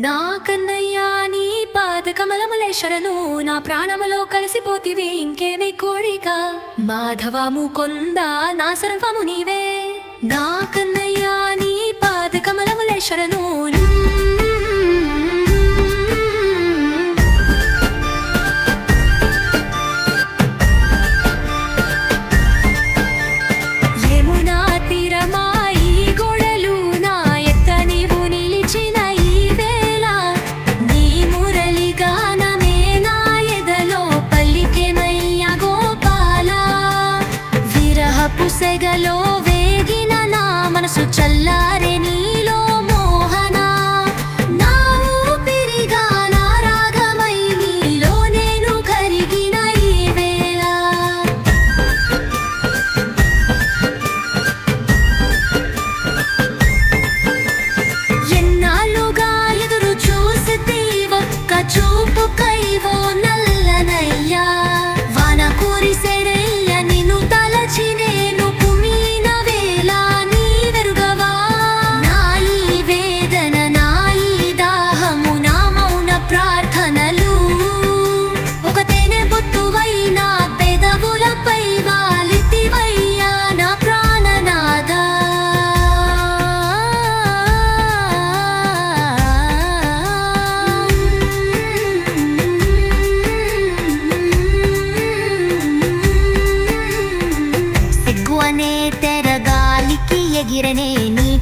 నా కన్నయ్యా నీ పాద కమలమలేశ్వరను నా ప్రాణములో కలిసిపోతివి ఇంకేమి కోరిక? మాధవము కొంద నా సర్వము నీవే. నా కన్నయ్యా నీ పాద కమలమలేశ్వరను சல்லாரே.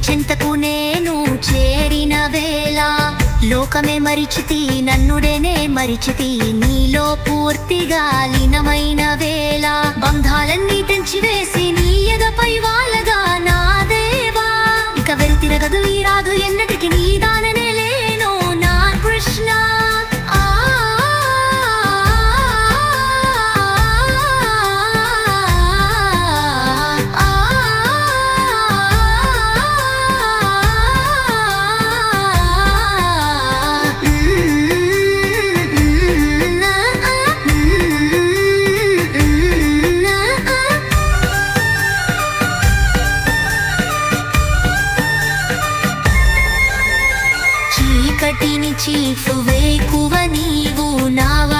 చింతకు నేను చేరిన వేళ లోకమే మరిచితి నన్నుడేనే మరిచితి నీలో పూర్తిగా లీనమైన వేళ. బంధాలన్నీ తెంచివేసి నీ ఎదపై వాళ్ళగా నా దేవా. ఇక వెళ్తిరగదు ఈ రాదు ఒకటిని చీటువే కువ నీవు నావ